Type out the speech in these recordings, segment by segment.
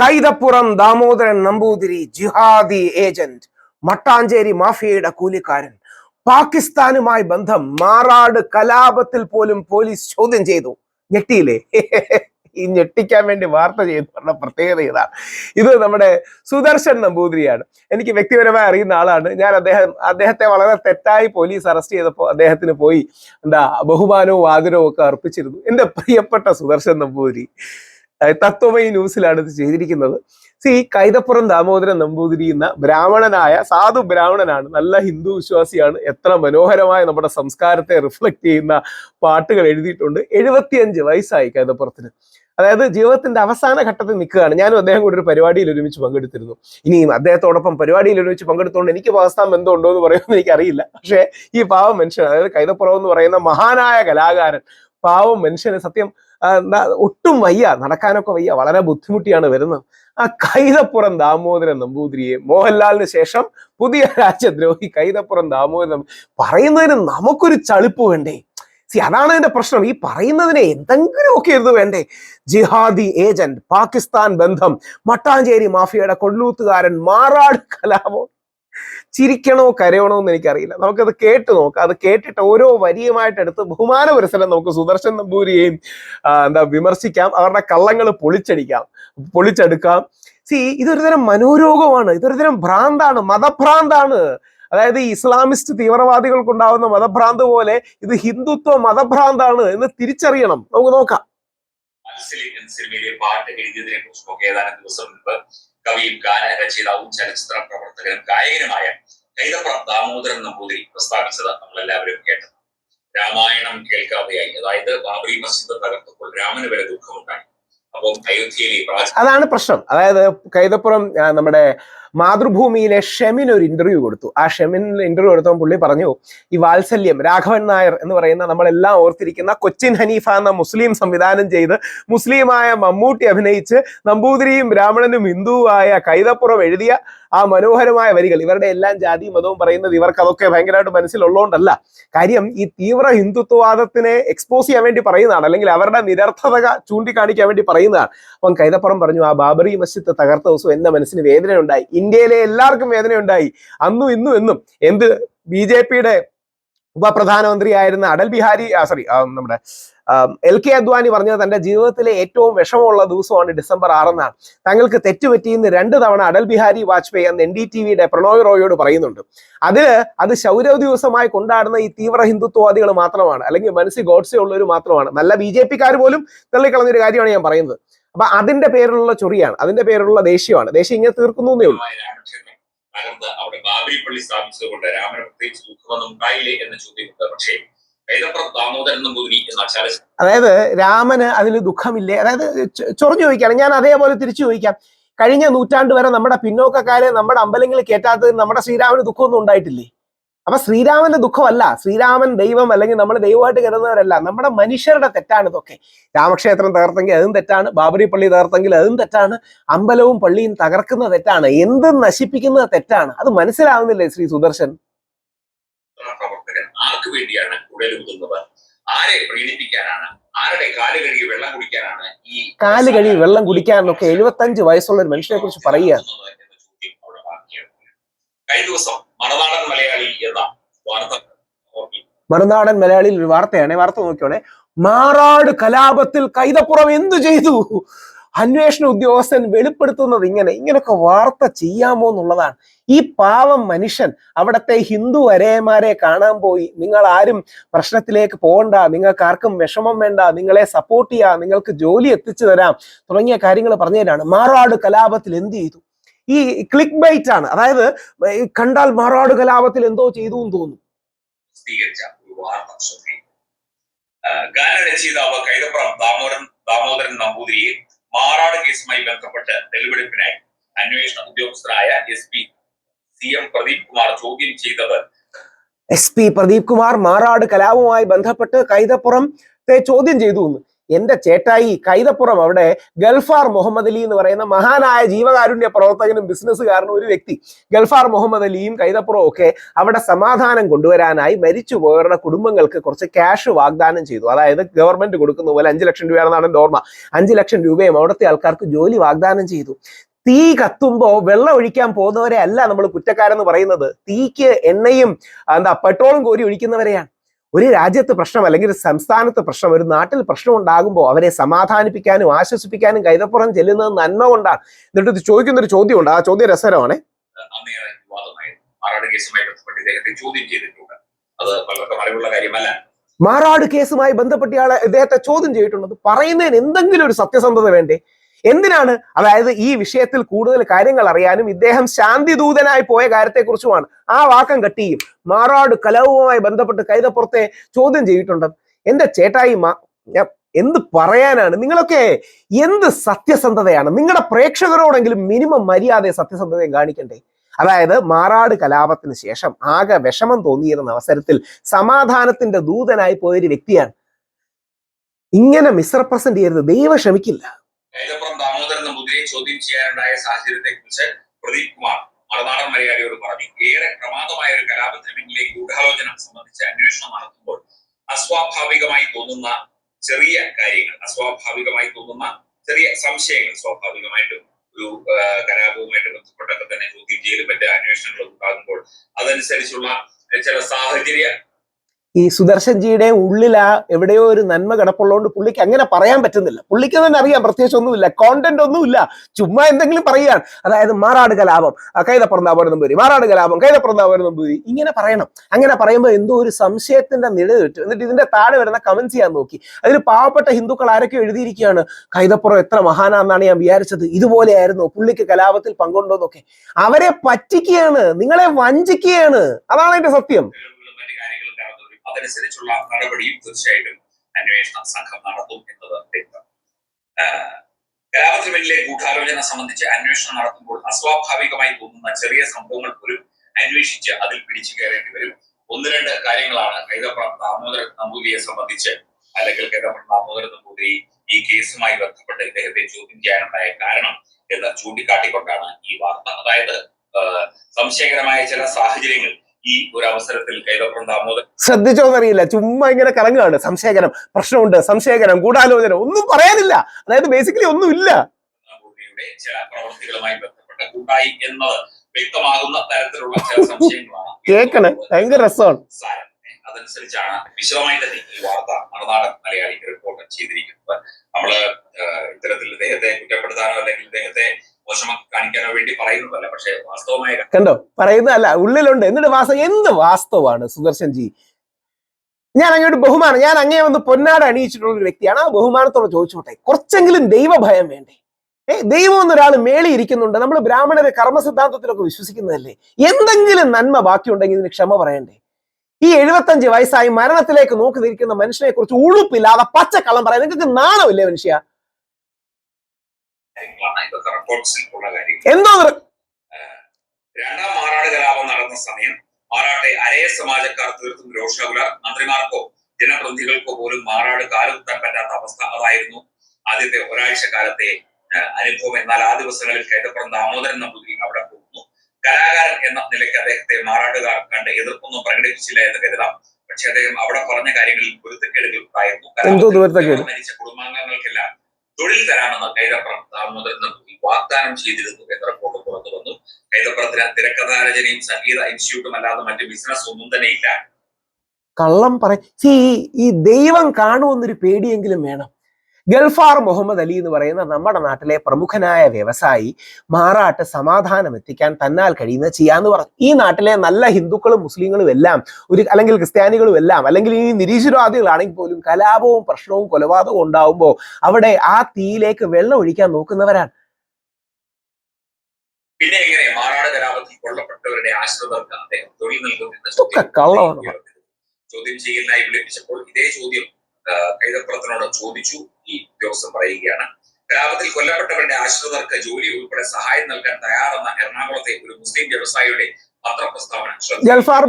കൈതപ്പുറം ദാമോദരൻ നമ്പൂതിരി ജിഹാദി ഏജന്റ് മട്ടാഞ്ചേരി മാഫിയയുടെ കൂലിക്കാരൻ. പാകിസ്ഥാനുമായി ബന്ധം മാറാട് കലാപത്തിൽ പോലും പോലീസ് ചോദ്യം ചെയ്തു. ഞെട്ടിയില്ലേ? ഈ ഞെട്ടിക്കാൻ വേണ്ടി വാർത്ത ചെയ്തു പറഞ്ഞ പ്രത്യേകത ഇതാണ്. ഇത് നമ്മുടെ സുദർശൻ നമ്പൂതിരിയാണ്. എനിക്ക് വ്യക്തിപരമായി അറിയുന്ന ആളാണ്. ഞാൻ അദ്ദേഹം അദ്ദേഹത്തെ വളരെ തെറ്റായി പോലീസ് അറസ്റ്റ് ചെയ്തപ്പോൾ അദ്ദേഹത്തിന് പോയി എന്താ ബഹുമാനവും ആദരവും ഒക്കെ അർപ്പിച്ചിരുന്നു. എന്റെ പ്രിയപ്പെട്ട സുദർശൻ നമ്പൂതിരി തത്വമയി ന്യൂസിലാണ് ഇത് ചെയ്തിരിക്കുന്നത്. സി കൈതപ്പുറം ദാമോദരൻ നമ്പൂതിരി എന്ന ബ്രാഹ്മണനായ സാധു ബ്രാഹ്മണനാണ് നല്ല ഹിന്ദു വിശ്വാസിയാണ് എത്ര മനോഹരമായ നമ്മുടെ സംസ്കാരത്തെ റിഫ്ലക്ട് ചെയ്യുന്ന പാട്ടുകൾ എഴുതിയിട്ടുണ്ട്. എഴുപത്തിയഞ്ച് വയസ്സായി കൈതപ്പുറത്തിന്. അതായത് ജീവിതത്തിന്റെ അവസാന ഘട്ടത്തിൽ നിൽക്കുകയാണ്. ഞാനും അദ്ദേഹം കൂടി ഒരു പരിപാടിയിൽ ഒരുമിച്ച് പങ്കെടുത്തിരുന്നു. ഇനിയും അദ്ദേഹത്തോടൊപ്പം പരിപാടിയിൽ ഒരുമിച്ച് പങ്കെടുത്തുകൊണ്ട് എനിക്ക് പാകിസ്ഥാൻ ബന്ധമുണ്ടോ എന്ന് പറയുമെന്ന് എനിക്കറിയില്ല. പക്ഷേ ഈ പാവം മനുഷ്യൻ അതായത് കൈതപ്പുറം എന്ന് പറയുന്ന മഹാനായ കലാകാരൻ പാവം മനുഷ്യന് സത്യം ഒട്ടും വയ്യ. നടക്കാനൊക്കെ വയ്യ. വളരെ ബുദ്ധിമുട്ടിയാണ് വരുന്നത്. ആ കൈതപ്പുറം ദാമോദരൻ നമ്പൂതിരിയെ മോഹൻലാലിന് ശേഷം പുതിയ രാജ്യദ്രോഹി കൈതപ്പുറം ദാമോദരൻ പറയുന്നതിന് നമുക്കൊരു ചളിപ്പ് വേണ്ടേ? സി അതാണ് എന്റെ പ്രശ്നം. ഈ പറയുന്നതിന് എന്തെങ്കിലും ഒക്കെ ഇത് വേണ്ടേ? ജിഹാദി ഏജന്റ് പാകിസ്ഥാൻ ബന്ധം മട്ടാഞ്ചേരി മാഫിയയുടെ കൊള്ളൂത്തുകാരൻ മാറാട് കലാപം. ചിരിക്കണോ കരയണോ എന്ന് എനിക്കറിയില്ല. നമുക്കത് കേട്ട് നോക്കാം. അത് കേട്ടിട്ട് ഓരോ വരിയുമായിട്ട് എടുത്ത് ബഹുമാന പുരസരം നമുക്ക് സുദർശൻ നമ്പൂരിയെയും എന്താ വിമർശിക്കാം. അവരുടെ കള്ളങ്ങൾ പൊളിച്ചടിക്കാം. പൊളിച്ചെടുക്കാം. സി ഇതൊരു തരം മനോരോഗമാണ്. ഇതൊരു തരം ഭ്രാന്താണ്. മതഭ്രാന്താണ്. അതായത് ഇസ്ലാമിസ്റ്റ് തീവ്രവാദികൾക്കുണ്ടാവുന്ന മതഭ്രാന്ത് പോലെ ഇത് ഹിന്ദുത്വ മതഭ്രാന്താണ് എന്ന് തിരിച്ചറിയണം. നമുക്ക് നോക്കാം. സിനിമയിലെ പാട്ട് ഏതാനും ദിവസം മുൻപ് കവിയും ഗാന രചയിതാവും ചലച്ചിത്ര പ്രവർത്തകനും ഗായകനുമായ കൈതപ്ര ദാമോദരൻ നമ്പൂതിരി പ്രസ്താവിച്ചത് നമ്മൾ എല്ലാവരും കേട്ടത്. രാമായണം കേൾക്കാതെയായി. അതായത് ബാബറി മസ്ജിദ് തകർത്തപ്പോൾ രാമന് വരെ ദുഃഖമുണ്ടായി. അപ്പം അയോധ്യയിലെ അതാണ് പ്രശ്നം. അതായത് കൈതപ്പുറം നമ്മുടെ മാതൃഭൂമിയിലെ ഷെമിൻ ഒരു ഇന്റർവ്യൂ കൊടുത്തു. ആ ഷെമിൻ ഇന്റർവ്യൂ എടുത്തപ്പോൾ പുള്ളി പറഞ്ഞു ഈ വാത്സല്യം രാഘവൻ നായർ എന്ന് പറയുന്ന നമ്മളെല്ലാം ഓർത്തിരിക്കുന്ന കൊച്ചിൻ ഹനീഫ എന്ന മുസ്ലിം സംവിധാനം ചെയ്ത് മുസ്ലിമായ മമ്മൂട്ടി അഭിനയിച്ച് നമ്പൂതിരിയും ബ്രാഹ്മണനും ഹിന്ദുവുമായ കൈതപ്പുറം എഴുതിയ ആ മനോഹരമായ വരികൾ. ഇവരുടെ എല്ലാം ജാതി മതവും പറയുന്നത് ഇവർക്ക് അതൊക്കെ ഭയങ്കരമായിട്ട് മനസ്സിലുള്ളതുകൊണ്ടല്ല. കാര്യം ഈ തീവ്ര ഹിന്ദുത്വവാദത്തിനെ എക്സ്പോസ് ചെയ്യാൻ വേണ്ടി പറയുന്നതാണ്. അല്ലെങ്കിൽ അവരുടെ നിരർത്ഥത ചൂണ്ടിക്കാണിക്കാൻ വേണ്ടി പറയുന്നതാണ്. അപ്പം കൈതപ്പുറം പറഞ്ഞു ആ ബാബറി മസ്ജിദ് തകർത്ത ദിവസം എന്റെ മനസ്സിന് വേദനയുണ്ടായി. ഇന്ത്യയിലെ എല്ലാവർക്കും വേദനയുണ്ടായി. അന്നും ഇന്നും എന്നും എന്ത് ബി ജെ പിയുടെ ഉപപ്രധാനമന്ത്രിയായിരുന്ന അടൽ ബിഹാരി സോറി നമ്മുടെ എൽ കെ അദ്വാനി പറഞ്ഞത് തന്റെ ജീവിതത്തിലെ ഏറ്റവും വിഷമമുള്ള ദിവസമാണ് ഡിസംബർ ആറെന്നാണ്. തങ്ങൾക്ക് തെറ്റുപറ്റിയെന്ന് രണ്ട് തവണ അടൽ ബിഹാരി വാജ്പേയി അന്ന് എൻ ഡി ടി വിയുടെ പ്രണോയ് റോയോട് പറയുന്നുണ്ട്. അതിൽ അത് ശൗരവ ദിവസമായി കൊണ്ടാടുന്ന ഈ തീവ്ര ഹിന്ദുത്വവാദികൾ മാത്രമാണ് അല്ലെങ്കിൽ മനസ്സിൽ ഗോഡ്സെ ഉള്ളവർ മാത്രമാണ്. നല്ല ബി ജെ പിക്കാർ പോലും തള്ളിക്കളഞ്ഞൊരു കാര്യമാണ് ഞാൻ പറയുന്നത്. അപ്പൊ അതിന്റെ പേരിലുള്ള ചൊറിയാണ് അതിന്റെ പേരിലുള്ള ദേഷ്യമാണ്. ദേഷ്യം ഇങ്ങനെ തീർക്കുന്നു എന്നേ ഉള്ളൂ. തകർന്ന് അവിടെ ബാബരി പള്ളി സ്ഥാപിച്ചത് കൊണ്ട് രാമന് പ്രത്യേകിച്ച് ദുഃഖമൊന്നും ഉണ്ടായില്ലേ എന്ന ചോദ്യമുണ്ട്. പക്ഷേ അതായത് രാമന് അതിൽ ദുഃഖമില്ലേ? അതായത് ചൊറിഞ്ഞു ചോദിക്കുകയാണ്. ഞാൻ അതേപോലെ തിരിച്ചു ചോദിക്കാം. കഴിഞ്ഞ നൂറ്റാണ്ട് വരെ നമ്മുടെ പിന്നോക്കക്കാരെ നമ്മുടെ അമ്പലങ്ങളിൽ കേറ്റാത്തതിന് നമ്മുടെ ശ്രീരാമന് ദുഃഖമൊന്നും ഉണ്ടായിട്ടില്ലേ? അപ്പൊ ശ്രീരാമന്റെ ദുഃഖമല്ല. ശ്രീരാമൻ ദൈവം അല്ലെങ്കിൽ നമ്മൾ ദൈവമായിട്ട് കരുതുന്നവരല്ല. നമ്മുടെ മനുഷ്യരുടെ തെറ്റാണ് ഇതൊക്കെ. രാമക്ഷേത്രം തകർത്തെങ്കിൽ അതും തെറ്റാണ്. ബാബരി പള്ളി തകർത്തെങ്കിൽ അതും തെറ്റാണ്. അമ്പലവും പള്ളിയും തകർക്കുന്ന തെറ്റാണ്. എന്തും നശിപ്പിക്കുന്ന തെറ്റാണ്. അത് മനസ്സിലാവുന്നില്ലേ ശ്രീ സുദർശൻ? ആർക്ക് വേണ്ടിയാണ് ഉടലുകുന്നത് ആരെ പ്രീണിപ്പിക്കാനാണ് ആരുടെ കാൽ കഴുകി വെള്ളം കുടിക്കാനാണ് ഈ കാൽ കഴുകി വെള്ളം കുടിക്കാനൊക്കെ എഴുപത്തഞ്ച് വയസ്സുള്ള ഒരു മനുഷ്യനെ കുറിച്ച് പറയുക കഴിഞ്ഞ ദിവസം മണനാടൻ മലയാളി എന്ന വാർത്ത മറുനാടൻ മലയാളിയിൽ ഒരു വാർത്തയാണ്. വാർത്ത നോക്കിയോണേ മാറാട് കലാപത്തിൽ കൈതപ്പുറം എന്തു ചെയ്തു? അന്വേഷണ ഉദ്യോഗസ്ഥൻ വെളിപ്പെടുത്തുന്നത് ഇങ്ങനെ. ഇങ്ങനൊക്കെ വാർത്ത ചെയ്യാമോ എന്നുള്ളതാണ്. ഈ പാവം മനുഷ്യൻ അവിടത്തെ ഹിന്ദു വരയന്മാരെ കാണാൻ പോയി. നിങ്ങൾ ആരും പ്രശ്നത്തിലേക്ക് പോകണ്ട. നിങ്ങൾക്ക് ആർക്കും വിഷമം വേണ്ട. നിങ്ങളെ സപ്പോർട്ട് ചെയ്യാം. നിങ്ങൾക്ക് ജോലി എത്തിച്ചു തരാം. തുടങ്ങിയ കാര്യങ്ങൾ പറഞ്ഞതിനാണ് മാറാട് കലാപത്തിൽ എന്ത് ചെയ്തു? ഈ ക്ലിക്ക് ബൈറ്റ് ആണ്. അതായത് കണ്ടാൽ മാറാട് കലാപത്തിൽ എന്തോ ചെയ്തു എന്ന് ശ്രദ്ധയിൽ ഗാനരചയിതാവ് കൈതപ്പുറം ദാമോദരൻ ദാമോദരൻ നമ്പൂതിരിയെ മാറാട് കേസുമായി ബന്ധപ്പെട്ട് തെളിവെടുപ്പിനായി അന്വേഷണ ഉദ്യോഗസ്ഥരായ S P C M Pradeep Kumar ചോദ്യം ചെയ്തത്. എസ് പി പ്രദീപ് കുമാർ മാറാട് കലാപവുമായി ബന്ധപ്പെട്ട് കൈതപ്പുറത്തെ ചോദ്യം ചെയ്തു എന്ന്. എന്റെ ചേട്ടായി കൈതപ്പുറം അവിടെ ഗൾഫാർ മുഹമ്മദ് അലി എന്ന് പറയുന്ന മഹാനായ ജീവകാരുണ്യ പ്രവർത്തകനും ബിസിനസ്സുകാരനും ഒരു വ്യക്തി. ഗൾഫാർ മുഹമ്മദ് അലിയും കൈതപ്പുറവും ഒക്കെ അവിടെ സമാധാനം കൊണ്ടുവരാനായി മരിച്ചു മരിച്ചുപോയവരുടെ കുടുംബങ്ങൾക്ക് കുറച്ച് ക്യാഷ് വാഗ്ദാനം ചെയ്തു. അതായത് ഗവൺമെന്റ് കൊടുക്കുന്ന പോലെ അഞ്ച് ലക്ഷം രൂപയാണെന്നാണ് എന്റെ ഓർമ്മ. അഞ്ച് ലക്ഷം രൂപയും അവിടുത്തെ ആൾക്കാർക്ക് ജോലി വാഗ്ദാനം ചെയ്തു. തീ കത്തുമ്പോ വെള്ളം ഒഴിക്കാൻ പോകുന്നവരെ അല്ല നമ്മൾ കുറ്റക്കാരെന്ന് പറയുന്നത്. തീക്ക് എണ്ണയും എന്താ പെട്രോളും കോരി ഒഴിക്കുന്നവരെയാണ്. ഒരു രാജ്യത്ത് പ്രശ്നം അല്ലെങ്കിൽ ഒരു സംസ്ഥാനത്ത് പ്രശ്നം ഒരു നാട്ടിൽ പ്രശ്നം ഉണ്ടാകുമ്പോൾ അവരെ സമാധാനിപ്പിക്കാനും ആശ്വസിപ്പിക്കാനും കൈതപ്പുറം ചെല്ലുന്നത് നന്മ കൊണ്ടാണ്. എന്നിട്ട് ഇത് ചോദിക്കുന്ന ഒരു ചോദ്യമുണ്ട്. ആ ചോദ്യം രസകരമാണ്. മാറാട് കേസുമായി ബന്ധപ്പെട്ട് ചോദ്യം ചെയ്തിട്ടുണ്ട്. അത് പലർക്കും അറിവുള്ള കാര്യമല്ല. മാറാട് കേസുമായി ബന്ധപ്പെട്ട ഇയാളെ ഇദ്ദേഹത്തെ ചോദ്യം ചെയ്തിട്ടുള്ളത് പറയുന്നതിന് എന്തെങ്കിലും ഒരു സത്യസന്ധത വേണ്ടേ? എന്തിനാണ്? അതായത് ഈ വിഷയത്തിൽ കൂടുതൽ കാര്യങ്ങൾ അറിയാനും ഇദ്ദേഹം ശാന്തിദൂതനായി പോയ കാര്യത്തെക്കുറിച്ചുമാണ്. ആ വാക്കം കട്ടിയും മാറാട് കലവുമായി ബന്ധപ്പെട്ട് കൈതപ്പുറത്തെ ചോദ്യം ചെയ്തിട്ടുണ്ട്. എന്റെ ചേട്ടായി എന്ത് പറയാനാണ്? നിങ്ങളൊക്കെ എന്ത് സത്യസന്ധതയാണ്? നിങ്ങളുടെ പ്രേക്ഷകരോടെങ്കിലും മിനിമം മര്യാദ സത്യസന്ധതയും കാണിക്കണ്ടേ? അതായത് മാറാട് കലാപത്തിന് ശേഷം ആകെ വിഷമം തോന്നിയിരുന്ന അവസരത്തിൽ സമാധാനത്തിന്റെ ദൂതനായി പോയൊരു വ്യക്തിയാണ്. ഇങ്ങനെ മിസ്റെപ്രസെന്റ് ചെയ്യരുത്. ദൈവം ക്ഷമിക്കില്ല. ദാമോദരൻ ചോദ്യം ചെയ്യാനുണ്ടായ സാഹചര്യത്തെ കുറിച്ച് പ്രദീപ് കുമാർ മറുനാടൻ മലയാളിയോട് പറഞ്ഞു. ഏറെ പ്രമാദമായ ഒരു കലാപത്തിന് പിന്നിലെ ഗൂഢാലോചന സംബന്ധിച്ച് അന്വേഷണം നടത്തുമ്പോൾ അസ്വാഭാവികമായി തോന്നുന്ന ചെറിയ കാര്യങ്ങൾ അസ്വാഭാവികമായി തോന്നുന്ന ചെറിയ സംശയങ്ങൾ സ്വാഭാവികമായിട്ടും ഒരു കലാപവുമായിട്ട് ബന്ധപ്പെട്ടൊക്കെ തന്നെ ചോദ്യം ചെയ്യലും മറ്റ് അന്വേഷണങ്ങളും ഉണ്ടാകുമ്പോൾ അതനുസരിച്ചുള്ള ചില സാഹചര്യ ഈ സുദർശൻ ജിയുടെ ഉള്ളിൽ ആ എവിടെയോ ഒരു നന്മ കിടപ്പുള്ളതുകൊണ്ട് പുള്ളിക്ക് അങ്ങനെ പറയാൻ പറ്റുന്നില്ല. പുള്ളിക്ക് തന്നെ അറിയാം പ്രത്യേകിച്ച് ഒന്നുമില്ല. കോണ്ടന്റ് ഒന്നുമില്ല. ചുമ്മാ എന്തെങ്കിലും പറയുകയാണ്. അതായത് മാറാട് കലാപം കൈതപ്പുറന്താപുരം നമ്പൂരി മാറാട് കലാപം കൈതപ്പുറന്താപുരം നമ്പൂരി ഇങ്ങനെ പറയണം. അങ്ങനെ പറയുമ്പോൾ എന്തോ ഒരു സംശയത്തിന്റെ നിഴൽ കിട്ടും. എന്നിട്ട് ഇതിന്റെ താഴെ വരുന്ന കമന്റ് ചെയ്യാൻ നോക്കി. അതിൽ പാവപ്പെട്ട ഹിന്ദുക്കൾ ആരൊക്കെ എഴുതിയിരിക്കുകയാണ്. കൈതപ്പുറം എത്ര മഹാനാന്നാണ് ഞാൻ വിചാരിച്ചത്. ഇതുപോലെയായിരുന്നു. പുള്ളിക്ക് കലാപത്തിൽ പങ്കുണ്ടോന്നൊക്കെ. അവരെ പറ്റിക്കുകയാണ്. നിങ്ങളെ വഞ്ചിക്കുകയാണ്. അതാണ് അതിന്റെ സത്യം. അതനുസരിച്ചുള്ള നടപടിയും തീർച്ചയായിട്ടും അന്വേഷണ സംഘം നടത്തും എന്നത് വ്യക്തം ആഹ് കലാപത്തിന് പിന്നിലെ ഗൂഢാലോചന സംബന്ധിച്ച് അന്വേഷണം നടത്തുമ്പോൾ അസ്വാഭാവികമായി തോന്നുന്ന ചെറിയ സംഭവങ്ങൾ പോലും അന്വേഷിച്ച് അതിൽ പിടിച്ചു കയറേണ്ടി വരും. ഒന്ന് രണ്ട് കാര്യങ്ങളാണ് കൈതപ്പുറം ദാമോദരൻ നമ്പൂതിരിയെ സംബന്ധിച്ച് അല്ലെങ്കിൽ കൈതപ്പുറം ദാമോദരൻ നമ്പൂതിരി ഈ കേസുമായി ബന്ധപ്പെട്ട് ഇദ്ദേഹത്തെ ചോദ്യം ചെയ്യാനുണ്ടായ കാരണം എന്ന് ചൂണ്ടിക്കാട്ടിക്കൊണ്ടാണ് ഈ വാർത്ത. അതായത് സംശയകരമായ ചില സാഹചര്യങ്ങൾ ഈ ഒരു അവസരത്തിൽ കൈതപ്പുറം ദാമോദരൻ. ശ്രദ്ധിച്ചോന്നറിയില്ല. ചുമ്മാ ഇങ്ങനെ കറങ്ങുകയാണ്. സംശയകരം പ്രശ്നമുണ്ട് സംശയകരം ഗൂഢാലോചന ഒന്നും പറയാനില്ല. അതായത് ബേസിക്കലി ഒന്നുമില്ല. ചില പ്രവർത്തികളുമായി ബന്ധപ്പെട്ട കൂട്ടായി എന്നത് വ്യക്തമാകുന്ന തരത്തിലുള്ള ചില സംശയങ്ങളാണ്. കേക്കണേ ഭയങ്കര രസമാണ്. സാരം. അതനുസരിച്ചാണ് വിശദമായി തന്നെ ഈ വാർത്ത മറുനാടൻ മലയാളിക്ക് റിപ്പോർട്ട് ചെയ്തിരിക്കുന്നത്. നമ്മൾ ഇത്തരത്തിൽ ഇദ്ദേഹത്തെ കുറ്റപ്പെടുത്താനോ അല്ലെങ്കിൽ ഇദ്ദേഹത്തെ കാണിക്കാനോ വേണ്ടി പറയുന്നതല്ല പക്ഷേ വാസ്തവമായ കണ്ടോ? പറയുന്നതല്ല ഉള്ളിലുണ്ട്. എന്നിട്ട് വാസ്തവം എന്ത് വാസ്തവാണ് സുദർശൻ ജി? ഞാൻ അങ്ങോട്ട് ബഹുമാനം ഞാൻ അങ്ങേ വന്ന് പൊന്നാട് അണിയിച്ചിട്ടുള്ള ഒരു വ്യക്തിയാണ്. ആ ബഹുമാനത്തോടെ ചോദിച്ചോട്ടെ കുറച്ചെങ്കിലും ദൈവഭയം വേണ്ടേ? ഏ ദൈവം എന്നൊരാൾ മേളി ഇരിക്കുന്നുണ്ട്. നമ്മൾ ബ്രാഹ്മണരെ കർമ്മസിദ്ധാന്തത്തിലൊക്കെ വിശ്വസിക്കുന്നതല്ലേ? എന്തെങ്കിലും നന്മ ബാക്കിയുണ്ടെങ്കിൽ ഇതിന് ക്ഷമ പറയണ്ടേ? ഈ എഴുപത്തഞ്ച് വയസ്സായി മരണത്തിലേക്ക് നോക്കി നിൽക്കുന്ന മനുഷ്യനെ കുറിച്ച് ഉളുപ്പില്ലാതെ പച്ചക്കള്ളം പറയാൻ. നിങ്ങൾക്ക് നാണമില്ലേ മനുഷ്യ കാര്യങ്ങളാണ് ഇതൊക്കെ റിപ്പോർട്ട്സിൽ ഉള്ള കാര്യങ്ങൾ എന്തോ രണ്ടാം മാറാട് കലാപം നടന്ന സമയം മാറാട്ടെ അരയ സമാജക്കാർ തീർത്തും രോഷാകുലർ. മന്ത്രിമാർക്കോ ജനപ്രതിനിധികൾക്കോ പോലും മാറാട് കാലുകുത്താൻ പറ്റാത്ത അവസ്ഥ അതായിരുന്നു ആദ്യത്തെ ഒരാഴ്ച കാലത്തെ അനുഭവം. എന്നാൽ ആ ദിവസങ്ങളിൽ കൈതപ്പുറം ദാമോദരൻ നമ്പൂതിരി അവിടെ പോകുന്നു. കലാകാരൻ എന്ന നിലയ്ക്ക് അദ്ദേഹത്തെ മാറാടുകാർ കണ്ട് എതിർപ്പൊന്നും പ്രകടിപ്പിച്ചില്ല എന്ന് കരുതാം. പക്ഷെ അദ്ദേഹം അവിടെ പറഞ്ഞ കാര്യങ്ങളിൽ പൊരുത്തക്കേടുകൾ ഉണ്ടായിരുന്നു? മരിച്ച കുടുംബാംഗങ്ങൾക്കെല്ലാം തൊഴിൽ തരാമെന്ന് കൈതപ്പുറം ദാമോദരൻ നമ്പൂതിരി വാഗ്ദാനം ചെയ്തിരുന്നു റിപ്പോർട്ട് പുറത്തു വന്നു. കൈതപ്പുറത്തിന് തിരക്കഥാരചനയും സംഗീത ഇൻസ്റ്റിറ്റ്യൂട്ടും അല്ലാതെ മറ്റ് ബിസിനസ് ഒന്നും തന്നെ ഇല്ല. കള്ളം പറ ഈ ദൈവം കാണുമെന്നൊരു പേടിയെങ്കിലും വേണം. ഗൾഫാർ മുഹമ്മദ് അലി എന്ന് പറയുന്ന നമ്മുടെ നാട്ടിലെ പ്രമുഖനായ വ്യവസായി മാറാട്ട് സമാധാനം എത്തിക്കാൻ തന്നാൽ കഴിയുന്ന ചെയ്യാന്ന് പറഞ്ഞു. ഈ നാട്ടിലെ നല്ല ഹിന്ദുക്കളും മുസ്ലിങ്ങളും എല്ലാം ഒരു അല്ലെങ്കിൽ ക്രിസ്ത്യാനികളും എല്ലാം അല്ലെങ്കിൽ ഈ നിരീശ്വരവാദികളാണെങ്കിൽ പോലും കലാപവും പ്രശ്നവും കൊലപാതകവും ഉണ്ടാവുമ്പോൾ അവിടെ ആ തീയിലേക്ക് വെള്ളം ഒഴിക്കാൻ നോക്കുന്നവരാണ്. പിന്നെ എങ്ങനെ മാറാട് കലാപത്തിൽ കൊല്ലപ്പെട്ടവരുടെ ആശ്രിതർക്ക് അദ്ദേഹം തൊഴിൽ നൽകും എന്ന. ചോദ്യം ചെയ്യലിനായി വിളിപ്പിച്ചപ്പോൾ ഇതേ ചോദ്യം കൈതപ്പുറത്തിനോട് ചോദിച്ചു. ഈ ഉദ്യോഗസ്ഥൻ പറയുകയാണ്. കലാപത്തിൽ കൊല്ലപ്പെട്ടവരുടെ ആശ്രിതർക്ക് ജോലി ഉൾപ്പെടെ സഹായം നൽകാൻ തയ്യാറെന്ന എറണാകുളത്തെ ഒരു മുസ്ലിം വ്യവസായിയുടെ പത്രപ്രസ്താവന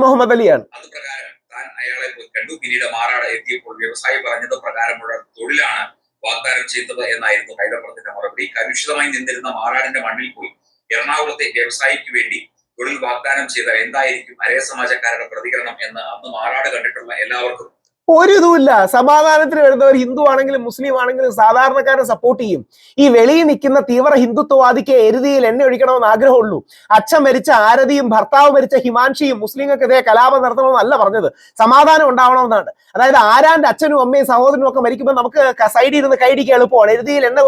മുഹമ്മദ് അലിയാണ്. അത് പ്രകാരം താൻ അയാളെ കണ്ടു. പിന്നീട് മാറാട് എത്തിയപ്പോൾ വ്യവസായി പറഞ്ഞത് പ്രകാരമുള്ള തൊഴിലാണ് വാഗ്ദാനം ചെയ്തത് എന്നായിരുന്നു കൈതപ്പുറത്തിന്റെ മറുപടി. കലുഷിതമായി നിന്നിരുന്ന മാറാടിന്റെ മണ്ണിൽ പോയി. എറണാകുളത്തെ വ്യവസായിക്ക് വേണ്ടി തൊഴിൽ വാഗ്ദാനം ചെയ്ത എന്തായിരിക്കും? അരേ സമാജക്കാരുടെ പ്രതികരണം എന്ന് അന്ന് മാറാട് കണ്ടിട്ടുള്ള എല്ലാവർക്കും ഒരു ഇതുമില്ല സമാധാനത്തിന് വരുന്നവർ ഹിന്ദു ആണെങ്കിലും മുസ്ലിം ആണെങ്കിലും സാധാരണക്കാരെ സപ്പോർട്ട് ചെയ്യും. ഈ വെളിയിൽ നിൽക്കുന്ന തീവ്ര ഹിന്ദുത്വവാദിക്ക് എരുതിയിൽ എണ്ണ ഒഴിക്കണമെന്ന് ആഗ്രഹമുള്ളൂ. അച്ഛൻ മരിച്ച ആരതിയും ഭർത്താവ് മരിച്ച ഹിമാൻഷിയും മുസ്ലിങ്ങൾക്കെതിരെ കലാപം നടത്തണമെന്നല്ല പറഞ്ഞത്. സമാധാനം ഉണ്ടാവണമെന്നാണ്. അതായത് ആരാന്റെ അച്ഛനും അമ്മയും സഹോദരനും ഒക്കെ മരിക്കുമ്പോൾ നമുക്ക് സൈഡിൽ ഇരുന്ന് കൈടിക്കാൻ എളുപ്പമാണ്. എരുതിയിൽ എണ്ണ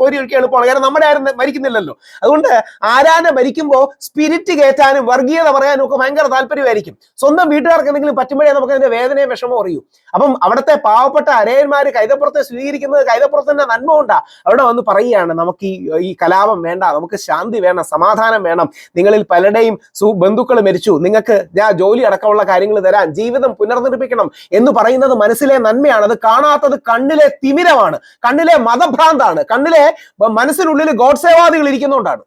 കോരി ഒഴിക്കാൻ എളുപ്പമാണ്. കാരണം നമ്മുടെ ആരും മരിക്കുന്നില്ലല്ലോ. അതുകൊണ്ട് ആരാന്റെ മരിക്കുമ്പോൾ സ്പിരിറ്റ് കയറ്റാനും വർഗീയത പറയാനും ഒക്കെ ഭയങ്കര താല്പര്യമായിരിക്കും. സ്വന്തം വീട്ടുകാർക്ക് എന്തെങ്കിലും പറ്റുമ്പോഴേ നമുക്ക് അതിന്റെ വേദനയും വിഷമവും അറിയൂ. അപ്പം അവിടുത്തെ പാവപ്പെട്ട അരയന്മാര് കൈതപ്പുറത്തെ സ്വീകരിക്കുന്നത് കൈതപ്പുറത്തിന്റെ നന്മ കൊണ്ടാ. അവിടെ വന്ന് പറയുകയാണ് നമുക്ക് ഈ ഈ കലാപം വേണ്ട നമുക്ക് ശാന്തി വേണം സമാധാനം വേണം. നിങ്ങളിൽ പലരുടെയും ബന്ധുക്കൾ മരിച്ചു. നിങ്ങൾക്ക് ഞാൻ ജോലി അടക്കമുള്ള കാര്യങ്ങൾ തരാം. ജീവിതം പുനർനിർമ്മിക്കണം എന്ന് പറയുന്നത് മനസ്സിലെ നന്മയാണ്. അത് കാണാത്തത് കണ്ണിലെ തിമിരമാണ്. കണ്ണിലെ മതഭ്രാന്താണ്. കണ്ണിലെ മനസ്സിനുള്ളിൽ ഗോഡ്സേവാദികൾ ഇരിക്കുന്നതുകൊണ്ടാണ്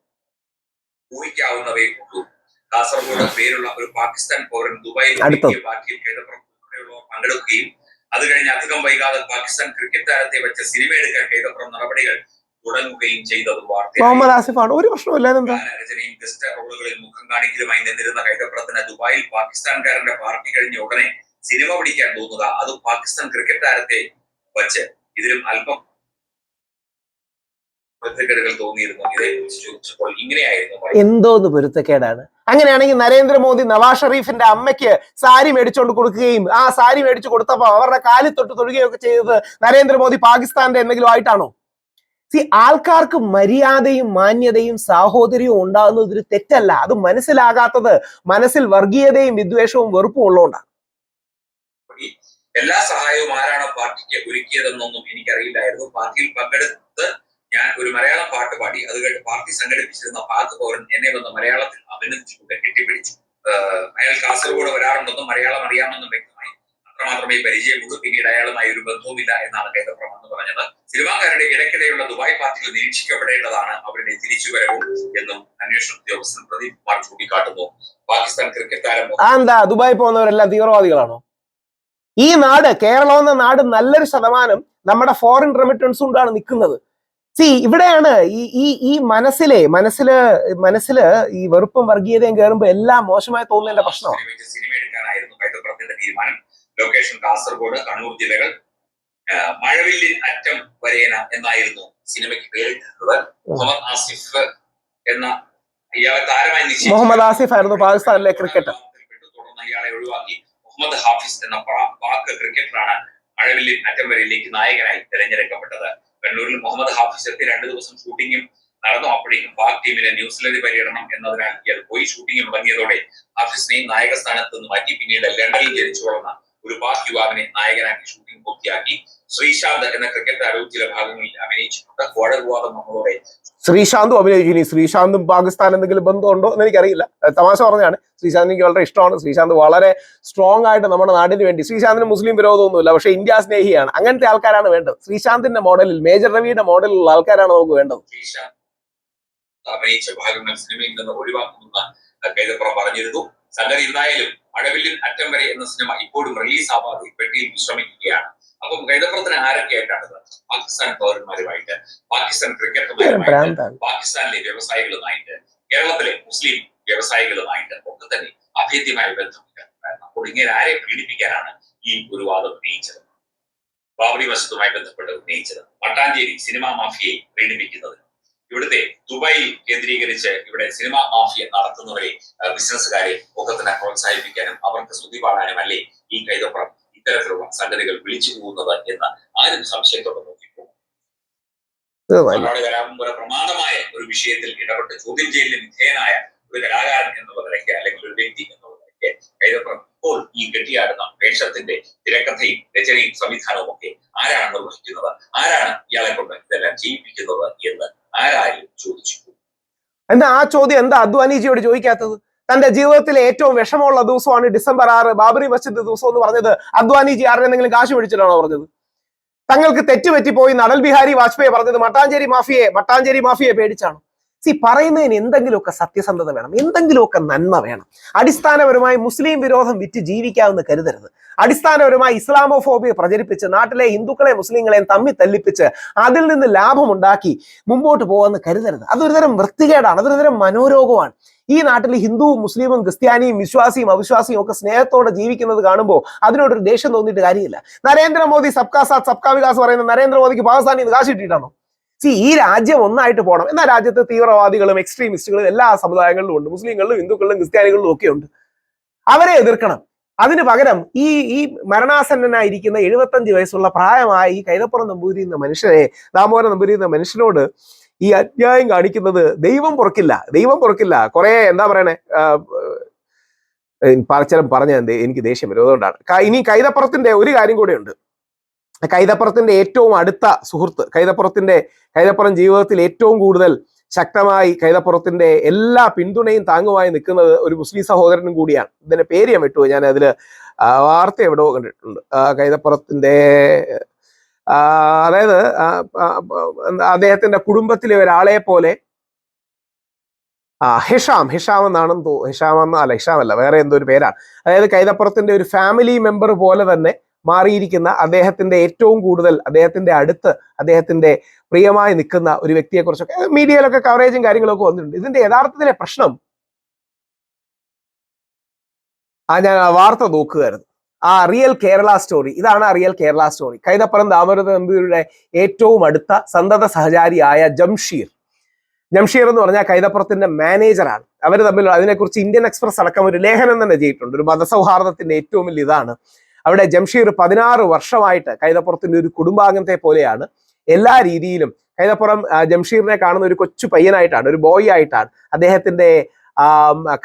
ഊഹിക്കാവുന്നവയെ ഉള്ളൂ. കാസർഗോഡ് പേരുള്ള ഒരു പാകിസ്ഥാൻ പൗരൻ ദുബായിൽ പാർട്ടിയിൽ പങ്കെടുക്കുകയും അത് കഴിഞ്ഞ് അധികം വൈകാതെ പാകിസ്ഥാൻ ക്രിക്കറ്റ് താരത്തെ വെച്ച് സിനിമ എടുക്കാൻ കൈതപ്പുറം നടപടികൾ തുടങ്ങുകയും ചെയ്തത് വാർത്തയാണ് മുഹമ്മദ് ആസിഫാണ്. ഒരു എന്താ ഗാനരചനയും ഗസ്റ്റ് റോളുകളിൽ മുഖം കാണിക്കലുമായി നിന്നിരുന്ന കൈതപ്പുറത്തിന് ദുബായിൽ പാകിസ്ഥാൻകാരന്റെ പാർട്ടി കഴിഞ്ഞ ഉടനെ സിനിമ പിടിക്കാൻ തോന്നുക അത് പാകിസ്ഥാൻ ക്രിക്കറ്റ് താരത്തെ വച്ച് ഇതിലും അല്പം പൊരുത്തക്കേടുകൾ തോന്നിയിരുന്നു. ഇതേക്കുറിച്ച് ചോദിച്ചപ്പോൾ ഇങ്ങനെയായിരുന്നു. എന്തോന്ന് പൊരുത്തക്കേടാണ്. അങ്ങനെയാണെങ്കിൽ നരേന്ദ്രമോദി നവാസ് ഷെറീഫിന്റെ അമ്മയ്ക്ക് സാരി മേടിച്ചുകൊണ്ട് കൊടുക്കുകയും ആ സാരി മേടിച്ചു കൊടുത്തപ്പോൾ അവരുടെ കാലിൽ തൊട്ട് തൊടുകയൊക്കെ ചെയ്തത് നരേന്ദ്രമോദി പാകിസ്ഥാന്റെ എന്തെങ്കിലും ആയിട്ടാണോ? സി ആൾക്കാർക്ക് മര്യാദയും മാന്യതയും സാഹോദര്യവും ഉണ്ടാകുന്നത് ഒരു തെറ്റല്ല. അത് മനസ്സിലാകാത്തത് മനസ്സിൽ വർഗീയതയും വിദ്വേഷവും വെറുപ്പും ഉള്ളതുകൊണ്ടാണ്. എല്ലാ സഹായവും ആരാണ് പാർട്ടിക്ക് ഒരുക്കിയതെന്നൊന്നും എനിക്കറിയില്ലായിരുന്നു. പാർട്ടിയിൽ പങ്കെടുത്ത് ഞാൻ ഒരു മലയാളം പാട്ട് പാടി. അത് കഴിഞ്ഞ് പാർട്ടി സംഘടിപ്പിച്ചിരുന്ന പാക് പൗരൻ എന്നെ വന്ന് മലയാളത്തിൽ അഭിനന്ദിച്ചുകൊണ്ട് കെട്ടിപ്പിടിച്ചു. ആഹ് അയാൾ കാസർഗോഡ് വരാറുണ്ടെന്നും മലയാളം അറിയാമെന്നും വ്യക്തമായി അത്രമാത്രമേ പരിചയമുള്ളൂ. പിന്നീട് അയാളുമായി ഒരു ബന്ധവുമില്ല എന്നാണ് കേന്ദ്രം എന്ന് പറഞ്ഞത്. സിനിമാക്കാരുടെ ഇടയ്ക്കിടെയുള്ള ദുബായ് പാർട്ടികൾ നിരീക്ഷിക്കപ്പെടേണ്ടതാണ് അവരുടെ തിരിച്ചുവരവും എന്നും അന്വേഷണ ഉദ്യോഗസ്ഥൻ പ്രദീപ് കുമാർ ചൂണ്ടിക്കാട്ടുന്നു. പാകിസ്ഥാൻ ക്രിക്കറ്റ് താരം ദുബായ് പോകുന്നവരെല്ലാം തീവ്രവാദികളാണോ? ഈ നാട് കേരളം എന്ന നാട് നല്ലൊരു ശതമാനം നമ്മുടെ ഫോറിൻ റെമിറ്റൻസ് കൊണ്ടാണ് നിൽക്കുന്നത്. സി ഇവിടെയാണ് ഈ ഈ ഈ മനസ്സിലെ മനസ്സിൽ മനസ്സിൽ ഈ വെറുപ്പും വർഗീയതയും കയറുമ്പോൾ എല്ലാം മോശമായി തോന്നുന്നതിന്റെ പ്രശ്നമാണ് സിനിമ എടുക്കാനായിരുന്നു കൈതപ്പുറത്തിന്റെ തീരുമാനം. ലൊക്കേഷൻ കാസർഗോഡ് കണ്ണൂർ ജില്ലകൾ മഴവില്ലിൻ അറ്റം വരേന എന്നായിരുന്നു സിനിമയ്ക്ക് പേരിട്ടിരുന്നത് മുഹമ്മദ് ആസിഫ് എന്ന ഇയാളെ താരമായി നിശ്ചയിച്ചു. മുഹമ്മദ് ആസിഫ് ആയിരുന്നു പാകിസ്ഥാനിലെ ക്രിക്കറ്റർ തുടർന്ന് ഇയാളെ ഒഴിവാക്കി. മുഹമ്മദ് ഹാഫിസ് എന്ന പാക് ക്രിക്കറ്ററാണ് മഴവില്ലിൻ അറ്റം വരയിലേക്ക് നായകനായി തിരഞ്ഞെടുക്കപ്പെട്ടത്. കണ്ണൂരിൽ മുഹമ്മദ് ഹാഫിസ് എത്തി രണ്ടു ദിവസം ഷൂട്ടിങ്ങും നടന്നു. അപ്പോഴേക്കും പാക് ടീമിലെ ന്യൂസിലൻഡ് പര്യടനം എന്നതിനാൽ ഇയാൾ പോയി ഷൂട്ടിംഗ് മുടങ്ങിയതോടെ ഹാഫിസിനെയും നായക സ്ഥാനത്ത് നിന്ന് മാറ്റി. പിന്നീട് ലണ്ടനിൽ ജനിച്ചു വളർന്ന ഒരു പാക് യുവാവിനെ നായകനാക്കി ഷൂട്ടിംഗ് പൂർത്തിയാക്കി. ശ്രീശാന്ത് എന്ന ക്രിക്കറ്റ് താരവും ചില ഭാഗങ്ങളിൽ അഭിനയിച്ചിട്ടുണ്ട്. കോഴ വിവാദം നമ്മളോടെ ശ്രീശാന്തും അഭിനയിക്കുന്നു. ഇനി ശ്രീശാന്തും പാകിസ്ഥാൻ എന്തെങ്കിലും ബന്ധമുണ്ടോ എന്ന് എനിക്കറിയില്ല. തമാശ പറഞ്ഞാണ് ശ്രീശാന്ത് എനിക്ക് വളരെ ഇഷ്ടമാണ്. ശ്രീശാന്ത് വളരെ സ്ട്രോങ് ആയിട്ട് നമ്മുടെ നാടിന് വേണ്ടി ശ്രീശാന്തിന് മുസ്ലിം വിരോധമൊന്നുമില്ല. പക്ഷേ ഇന്ത്യ സ്നേഹിയാണ്. അങ്ങനത്തെ ആൾക്കാരാണ് വേണ്ടത്. ശ്രീശാന്തിന്റെ മോഡലിൽ മേജർ രവിയുടെ മോഡലിലുള്ള ആൾക്കാരാണ് നമുക്ക് വേണ്ടത്. അഭിനയിച്ച ഭാഗങ്ങൾ സിനിമയിൽ നിന്ന് ഒഴിവാക്കുമെന്ന് കൈതപ്പുറം പറഞ്ഞിരുന്നു. സംഗതി എന്തായാലും മഴവില്ലിൻ അറ്റം വരെ എന്ന സിനിമ ഇപ്പോഴും റിലീസ് ആവാതെ പെട്ടിയിൽ വിശ്രമിക്കുകയാണ്. അപ്പം ആരൊക്കെ ആയിട്ടാണ് പാകിസ്ഥാൻ പൗരന്മാരുമായിട്ട് പാകിസ്ഥാൻ ക്രിക്കറ്റർമാരുമായിട്ട് പാകിസ്ഥാനിലെ വ്യവസായികളുമായിട്ട് കേരളത്തിലെ മുസ്ലിം വ്യവസായികളുമായിട്ട് ഒക്കെ തന്നെ അഭേദ്യമായ ബന്ധമുണ്ട് അപ്പോൾ ഇങ്ങനെ ആരെ പീഡിപ്പിക്കാനാണ് ഈ ഒരു വാദം ഉന്നയിച്ചത്? ബാബറി മസ്ജിദുമായി ബന്ധപ്പെട്ട് ഉന്നയിച്ചത്. മട്ടാഞ്ചേരി സിനിമാ മാഫിയയെ പീഡിപ്പിക്കുന്നത്. ഇവിടുത്തെ ദുബായിൽ കേന്ദ്രീകരിച്ച് ഇവിടെ സിനിമാ മാഫിയ നടത്തുന്നവരെ ബിസിനസ്സുകാരെ ഒക്കെ തന്നെ പ്രോത്സാഹിപ്പിക്കാനും അവർക്ക് സ്തുതി പാടാനും അല്ലേ ഈ കൈതപ്പുറം ഇത്തരത്തിലുള്ള സംഗതികൾ വിളിച്ചു പോകുന്നത് എന്ന് ആരും സംശയത്തോടെ നോക്കിപ്പോ കലാപുര പ്രമാദമായ ഒരു വിഷയത്തിൽ ഇടപെട്ട് ചോദ്യം ചെയ്യലിന് വിധേയനായ ഒരു കലാകാരൻ എന്നുള്ള നിലയ്ക്ക് അല്ലെങ്കിൽ ഒരു വ്യക്തി എന്നുള്ള നിലയ്ക്ക് കൈതപ്പുറം ഇപ്പോൾ ഈ കെട്ടിയാടുന്ന വേഷത്തിന്റെ തിരക്കഥയും രചനയും സംവിധാനവും ഒക്കെ ആരാണ് നിർവഹിക്കുന്നത്? ആരാണ് ഇയാളെ കൊണ്ട് ഇതെല്ലാം ചെയ്യിപ്പിക്കുന്നത് എന്ന് ആരായും ചോദിച്ചു എന്താ ആ ചോദ്യം എന്താ അദ്വാനിജിയോട് ചോദിക്കാത്തത്? തന്റെ ജീവിതത്തിലെ ഏറ്റവും വിഷമമുള്ള ദിവസമാണ് ഡിസംബർ ആറ് ബാബറി മസ്ജിദ് ദിവസം എന്ന് പറഞ്ഞത് അദ്വാനിജി ആരുടെ എന്തെങ്കിലും കാശ് പിടിച്ചിട്ടാണോ പറഞ്ഞത്? തങ്ങൾക്ക് തെറ്റുപറ്റിപ്പോയി അടൽ ബിഹാരി വാജ്പേയി പറഞ്ഞത് മട്ടാഞ്ചേരി മാഫിയെ മട്ടാഞ്ചേരി മാഫിയെ പേടിച്ചാണ്? സി പറയുന്നതിന് എന്തെങ്കിലുമൊക്കെ സത്യസന്ധത വേണം എന്തെങ്കിലുമൊക്കെ നന്മ വേണം. അടിസ്ഥാനപരമായി മുസ്ലിം വിരോധം വിറ്റ് ജീവിക്കാമെന്ന് കരുതരുത്. അടിസ്ഥാനപരമായി ഇസ്ലാമോഫോബിയ പ്രചരിപ്പിച്ച് നാട്ടിലെ ഹിന്ദുക്കളെ മുസ്ലിങ്ങളെയും തമ്മി തല്ലിപ്പിച്ച് അതിൽ നിന്ന് ലാഭമുണ്ടാക്കി മുമ്പോട്ട് പോകുമെന്ന് കരുതരുത്. അതൊരുതരം വൃത്തികേടാണ് അതൊരുതരം മനോരോഗമാണ്. ഈ നാട്ടിൽ ഹിന്ദുവും മുസ്ലിമും ക്രിസ്ത്യാനിയും വിശ്വാസിയും അവിശ്വാസിയും ഒക്കെ സ്നേഹത്തോടെ ജീവിക്കുന്നത് കാണുമ്പോൾ അതിനോടൊരു ദേഷ്യം തോന്നിയിട്ട് കാര്യമില്ല. നരേന്ദ്രമോദി സബ്കാ സാത്ത് സബ്കാ വികാസ് പറയുന്ന നരേന്ദ്രമോദിക്ക് പാകിസ്ഥാനിൽ നിന്ന് കാശ് കിട്ടിയിട്ടാണോ? സി ഈ രാജ്യം ഒന്നായിട്ട് പോകണം. എന്നാൽ രാജ്യത്ത് തീവ്രവാദികളും എക്സ്ട്രീമിസ്റ്റുകളും എല്ലാ സമുദായങ്ങളിലും ഉണ്ട്. മുസ്ലിങ്ങളിലും ഹിന്ദുക്കളിലും ക്രിസ്ത്യാനികളിലും ഒക്കെ ഉണ്ട്. അവരെ എതിർക്കണം. അതിന് പകരം ഈ ഈ മരണാസന്നനായിരിക്കുന്ന എഴുപത്തഞ്ച് വയസ്സുള്ള പ്രായമായ ഈ കൈതപ്പുറം നമ്പൂതിരി എന്ന മനുഷ്യനെ ദാമോദരൻ നമ്പൂതിരി എന്ന മനുഷ്യനോട് ഈ അന്യായം കാണിക്കുന്നത് ദൈവം പുറക്കില്ല ദൈവം പുറക്കില്ല. കുറേ എന്താ പറയണേ? പറച്ചരം പറഞ്ഞ എനിക്ക് ദേഷ്യം വരും. അതുകൊണ്ടാണ്. ഇനി കൈതപ്പുറത്തിന്റെ ഒരു കാര്യം കൂടെ ഉണ്ട്. കൈതപ്പുറത്തിന്റെ ഏറ്റവും അടുത്ത സുഹൃത്ത് കൈതപ്പുറത്തിന്റെ കൈതപ്പുറം ജീവിതത്തിൽ ഏറ്റവും കൂടുതൽ ശക്തമായി കൈതപ്പുറത്തിന്റെ എല്ലാ പിന്തുണയും താങ്ങുമായി നിൽക്കുന്നത് ഒരു മുസ്ലിം സഹോദരനും കൂടിയാണ്. ഇതിന്റെ പേര് ഞാൻ വിട്ടു. ഞാൻ അതിൽ വാർത്ത എവിടെയോ കണ്ടിട്ടുണ്ട്. കൈതപ്പുറത്തിന്റെ അതായത് അദ്ദേഹത്തിന്റെ കുടുംബത്തിലെ ഒരാളെ പോലെ ആ ഹിഷാം ഹിഷാം എന്നാണെന്ന് തോ ഹിഷാം എന്ന അല്ല ഹിഷാം അല്ല വേറെ എന്തോ ഒരു പേരാണ്. അതായത് കൈതപ്പുറത്തിന്റെ ഒരു ഫാമിലി മെമ്പർ പോലെ തന്നെ മാറിയിരിക്കുന്ന അദ്ദേഹത്തിന്റെ ഏറ്റവും കൂടുതൽ അദ്ദേഹത്തിന്റെ അടുത്ത് അദ്ദേഹത്തിന്റെ പ്രിയമായി നിൽക്കുന്ന ഒരു വ്യക്തിയെ കുറിച്ചൊക്കെ മീഡിയയിലൊക്കെ കവറേജും കാര്യങ്ങളൊക്കെ വന്നിട്ടുണ്ട്. ഇതിന്റെ യഥാർത്ഥത്തിലെ പ്രശ്നം ആ ഞാൻ ആ വാർത്ത നോക്കുകയായിരുന്നു. ആ റിയൽ കേരള സ്റ്റോറി ഇതാണ് ആ റിയൽ കേരള സ്റ്റോറി കൈതപ്പുറം ദാമോദര നമ്പൂതിരിയുടെ ഏറ്റവും അടുത്ത സന്തത സഹചാരിയായ ജംഷീർ. ജംഷീർ എന്ന് പറഞ്ഞാൽ കൈതപ്പുറത്തിന്റെ മാനേജറാണ് അവർ തമ്മിൽ അതിനെക്കുറിച്ച് ഇന്ത്യൻ എക്സ്പ്രസ് അടക്കം ഒരു ലേഖനം തന്നെ ചെയ്തിട്ടുണ്ട്. ഒരു മതസൗഹാർദ്ദത്തിന്റെ ഏറ്റവും വലിയ ഇതാണ്. അവിടെ ജംഷീർ പതിനാറ് വർഷമായിട്ട് കൈതപ്പുറത്തിന്റെ ഒരു കുടുംബാംഗത്തെ പോലെയാണ്. എല്ലാ രീതിയിലും കൈതപ്പുറം ജംഷീറിനെ കാണുന്ന ഒരു കൊച്ചു പയ്യനായിട്ടാണ് ഒരു ബോയ് ആയിട്ടാണ് അദ്ദേഹത്തിന്റെ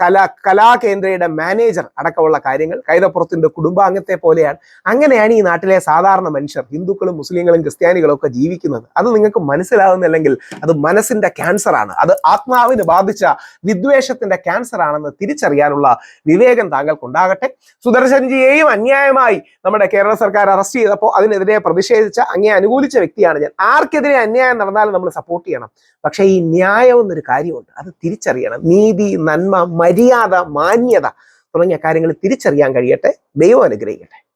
കലാ കലാകേന്ദ്രയുടെ മാനേജർ അടക്കമുള്ള കാര്യങ്ങൾ കൈതപ്പുറത്തിന്റെ കുടുംബാംഗത്തെ പോലെയാണ്. അങ്ങനെയാണ് ഈ നാട്ടിലെ സാധാരണ മനുഷ്യർ ഹിന്ദുക്കളും മുസ്ലിങ്ങളും ക്രിസ്ത്യാനികളും ഒക്കെ ജീവിക്കുന്നത്. അത് നിങ്ങൾക്ക് മനസ്സിലാവുന്നില്ലെങ്കിൽ അത് മനസ്സിന്റെ ക്യാൻസർ ആണ്. അത് ആത്മാവിന് ബാധിച്ച വിദ്വേഷത്തിന്റെ ക്യാൻസർ ആണെന്ന് തിരിച്ചറിയാനുള്ള വിവേകം താങ്കൾക്ക് ഉണ്ടാകട്ടെ സുദർശൻജിയെയും അന്യായമായി നമ്മുടെ കേരള സർക്കാർ അറസ്റ്റ് ചെയ്തപ്പോൾ അതിനെതിരെ പ്രതിഷേധിച്ച അങ്ങേ അനുകൂലിച്ച വ്യക്തിയാണ് ഞാൻ. ആർക്കെതിരെ അന്യായം നടന്നാലും നമ്മൾ സപ്പോർട്ട് ചെയ്യണം. പക്ഷേ ഈ ന്യായം എന്നൊരു കാര്യമുണ്ട്. അത് തിരിച്ചറിയണം. നീതി നന്മ മര്യാദ മാന്യത തുടങ്ങിയ കാര്യങ്ങൾ തിരിച്ചറിയാൻ കഴിയട്ടെ. ദൈവം അനുഗ്രഹിക്കട്ടെ.